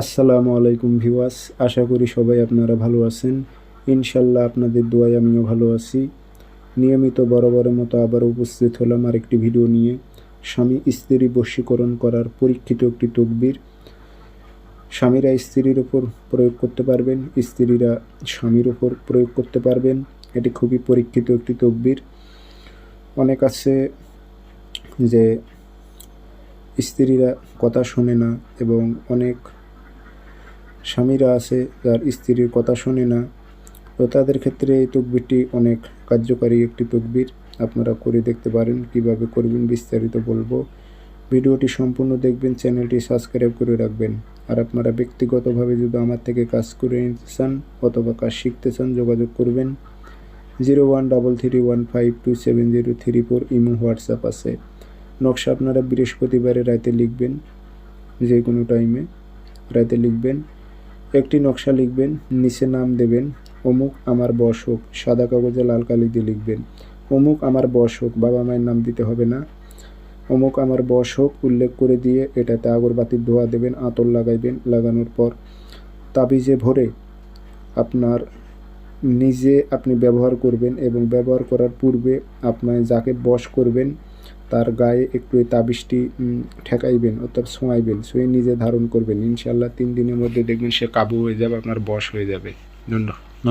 আসসালামু আলাইকুম ভিওয়াস আশা করি সবাই আপনারা ভালো আছেন। ইনশাল্লাহ আপনাদের দোয়ায় আমিও ভালো আছি। নিয়মিত বরাবরের মতো আবার উপস্থিত হলাম আরেকটি ভিডিও নিয়ে। স্বামী স্ত্রী বশীকরণ করার পরীক্ষিত একটি তকবির। স্বামীরা স্ত্রীর ওপর প্রয়োগ করতে পারবেন, স্ত্রীরা স্বামীর ওপর প্রয়োগ করতে পারবেন। এটি খুবই পরীক্ষিত একটি তকবির। অনেক আছে যে স্ত্রীরা কথা শোনে না এবং অনেক স্বামীরা আছে, যার স্ত্রীর কথা শোনে না। তো তাদের ক্ষেত্রে এই তকবিরটি অনেক কার্যকারী একটি তকবির। আপনারা করে দেখতে পারেন, কীভাবে করবেন বিস্তারিত বলব। ভিডিওটি সম্পূর্ণ দেখবেন, চ্যানেলটি সাবস্ক্রাইব করে রাখবেন। আর আপনারা ব্যক্তিগতভাবে যদি আমার থেকে কাজ করে নিতে চান অথবা কাজ শিখতে চান, যোগাযোগ করবেন। Zero one double three one five two seven zero three four Imo WhatsApp আছে। নকশা আপনারা বৃহস্পতিবারে রাতে লিখবেন যে কোনো টাইমে রাতে লিখবেন। একটি নকশা লিখবেন, নিচে নাম দেবেন, অমুক আমার বশ হোক সাদা কাগজে লাল কালি দিয়ে লিখবেন, অমুক আমার বশ হোক বাবা মায়ের নাম দিতে হবে না, অমুক আমার বশ হোক উল্লেখ করে দিয়ে এটাতে আগরবাতির ধোয়া দেবেন, আতর লাগাইবেন, লাগানোর পর তাবিজে ভরে আপনার নিজে আপনি ব্যবহার করবেন এবং ব্যবহার করার পূর্বে আপনার যাকে বশ করবেন তার গায়ে একটু তাবিজটি ঠেকাইবেন অর্থাৎ ছোঁয়াইবেন ছুঁয়ে নিজে ধারণ করবেন। ইনশাল্লাহ তিন দিনের মধ্যে দেখবেন সে কাবু হয়ে যাবে, আপনার বশ হয়ে যাবে। ধন্যবাদ।